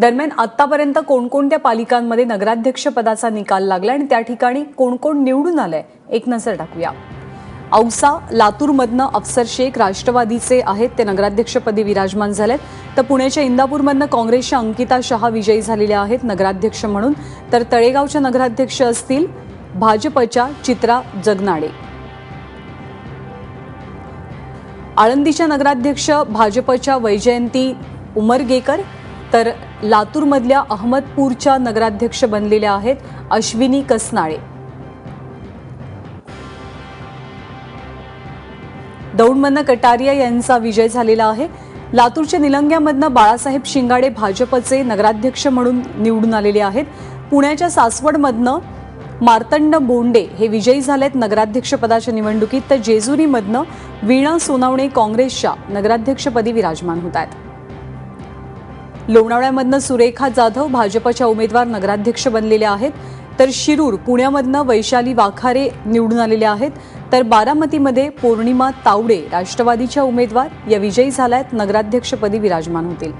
दरम्यान आतापर्यंत कोणकोणत्या पालिकांमध्ये नगराध्यक्ष पदाचा निकाल लागला आणि त्या ठिकाणी कोण कोण निवडून आलंय? एक नजर टाकूया. औसा लातूरमधनं अफसर शेख राष्ट्रवादीचे आहेत ते नगराध्यक्षपदी विराजमान झालेत. तर पुण्याच्या इंदापूरमधनं काँग्रेसच्या अंकिता शहा विजयी झालेल्या आहेत नगराध्यक्ष म्हणून. तर तळेगावच्या नगराध्यक्ष असतील भाजपच्या चित्रा जगनाडे. आळंदीच्या नगराध्यक्ष भाजपच्या वैजयंती उमरगेकर तर लातूरमधल्या अहमदपूरच्या नगराध्यक्ष बनलेल्या आहेत अश्विनी कसनाळे. दौंडमधनं कटारिया यांचा विजय झालेला आहे. लातूरच्या निलंग्यामधनं बाळासाहेब शिंगाडे भाजपचे नगराध्यक्ष म्हणून निवडून आलेले आहेत. पुण्याच्या सासवडमधनं मार्तंड बोंडे हे विजयी झालेत नगराध्यक्षपदाच्या निवडणुकीत. तर जेजुरीमधनं वीणा सोनावणे काँग्रेसच्या नगराध्यक्षपदी विराजमान होत आहेत. लोणावळ्यामधनं सुरेखा जाधव भाजपच्या उमेदवार नगराध्यक्ष बनलेल्या आहेत. तर शिरूर पुण्यामधनं वैशाली वाखारे निवडून आलेल्या आहेत. तर बारामतीमध्ये पौर्णिमा तावडे राष्ट्रवादीच्या उमेदवार या विजयी झाल्यात नगराध्यक्षपदी विराजमान होतील.